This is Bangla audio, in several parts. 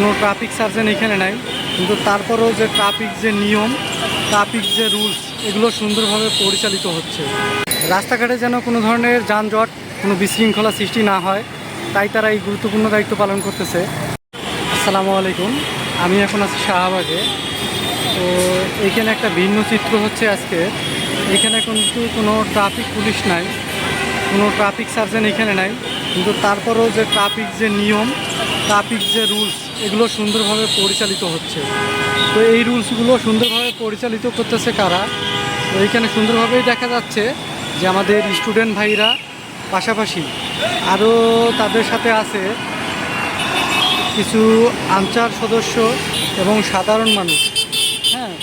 কোনো ট্রাফিক সার্জেন এখানে নাই, কিন্তু তারপরেও যে ট্রাফিক যে নিয়ম ট্রাফিক যে রুলস এগুলো সুন্দরভাবে পরিচালিত হচ্ছে। রাস্তাঘাটে যেন কোনো ধরনের যানজট, কোনো বিশৃঙ্খলা সৃষ্টি না হয়, তাই তারা এই গুরুত্বপূর্ণ দায়িত্ব পালন করতেছে। আসসালামু আলাইকুম, আমি এখন আছি শাহবাগে। তো এখানে একটা ভিন্ন চিত্র হচ্ছে আজকে। এখানে কিন্তু কোনো ট্রাফিক পুলিশ নাই, কোনো ট্রাফিক সার্জেন এখানে নাই, কিন্তু তারপরেও যে ট্রাফিক যে নিয়ম ট্রাফিক যে রুলস এগুলো সুন্দরভাবে পরিচালিত হচ্ছে। তো এই রুলসগুলো সুন্দরভাবে পরিচালিত করতেছে কারা? তো এইখানে সুন্দরভাবেই দেখা যাচ্ছে যে আমাদের স্টুডেন্ট ভাইরা পাশাপাশি আরও তাদের সাথে আছে কিছু আনচার সদস্য এবং সাধারণ মানুষ। হ্যাঁ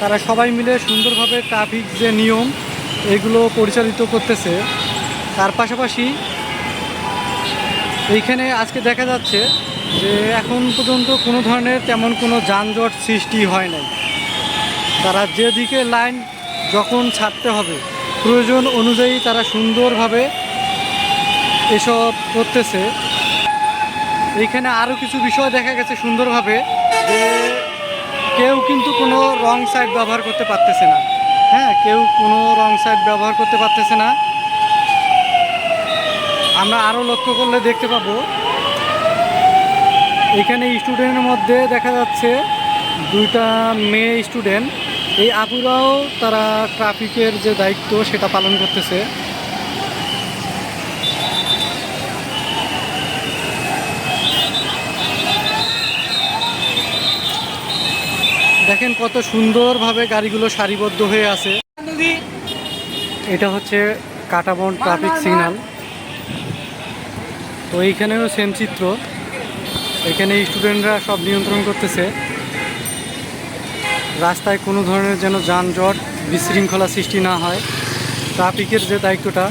তারা সবাই মিলে সুন্দরভাবে ট্রাফিক যে নিয়ম, এগুলো পরিচালিত করতেছে। তার পাশাপাশি এইখানে আজকে দেখা যাচ্ছে যে এখন পর্যন্ত কোনো ধরনের তেমন কোনো যানজট সৃষ্টি হয় নাই। তারা যেদিকে লাইন যখন ছাড়তে হবে, প্রয়োজন অনুযায়ী তারা সুন্দরভাবে এসব করতেছে। এইখানে আরও কিছু বিষয় দেখা গেছে সুন্দরভাবে যে কেউ কিন্তু কোনো রং সাইড ব্যবহার করতে পারতেছে না। হ্যাঁ কেউ কোনো রং সাইড ব্যবহার করতে পারতেছে না। আমরা আরও লক্ষ্য করলে দেখতে পাবো। এখানে স্টুডেন্টের মধ্যে দেখা যাচ্ছে দুইটা মেয়ে স্টুডেন্ট এই আপুরাও তারা ট্রাফিকের যে দায়িত্ব সেটা পালন করতেছে। দেখেন কত সুন্দরভাবে গাড়িগুলো সারিবদ্ধ হয়ে আছে। এটা হচ্ছে কাটাবন ট্রাফিক সিগন্যাল তো এইখানেও সেম চিত্র। এখানে স্টুডেন্টরা সব নিয়ন্ত্রণ করতেছে। রাস্তায় কোনো ধরনের যেন যানজট, বিশৃঙ্খলা সৃষ্টি না হয়। ট্রাফিকের যে দায়িত্বটা,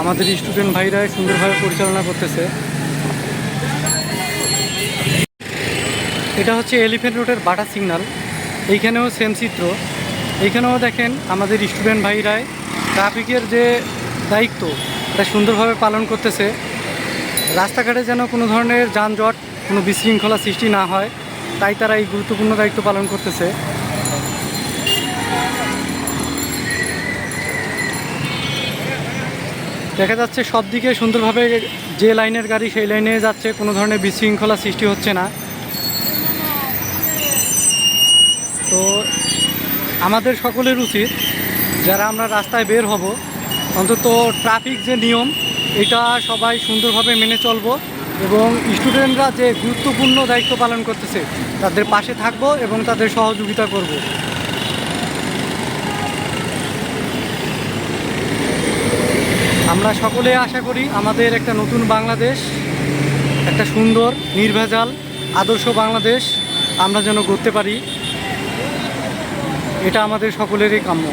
আমাদের স্টুডেন্ট ভাইরাই সুন্দরভাবে পরিচালনা করতেছে। এটা হচ্ছে এলিফেন্ট রোডের বাটা সিগন্যাল এইখানেও সেম চিত্র। এইখানেও দেখেন আমাদের স্টুডেন্ট ভাইরাই ট্রাফিকের যে দায়িত্ব, এটা সুন্দরভাবে পালন করতেছে। রাস্তাঘাটে যেন কোনো ধরনের যানজট, কোনো বিশৃঙ্খলা সৃষ্টি না হয়, তাই তারা এই গুরুত্বপূর্ণ দায়িত্ব পালন করতেছে। দেখা যাচ্ছে সব দিকে সুন্দরভাবে যে লাইনের গাড়ি সেই লাইনে যাচ্ছে, কোনো ধরনের বিশৃঙ্খলা সৃষ্টি হচ্ছে না। তো আমাদের সকলের উচিত, যারা আমরা রাস্তায় বের হব, অন্তত ট্রাফিক যে নিয়ম এটা সবাই সুন্দরভাবে মেনে চলব এবং স্টুডেন্টরা যে গুরুত্বপূর্ণ দায়িত্ব পালন করতেছে, তাদের পাশে থাকব এবং তাদের সহযোগিতা করব। আমরা সকলে আশা করি আমাদের একটা নতুন বাংলাদেশ, একটা সুন্দর, নির্ভেজাল, আদর্শ বাংলাদেশ আমরা যেন করতে পারি। এটা আমাদের সকলেরই কাম্য।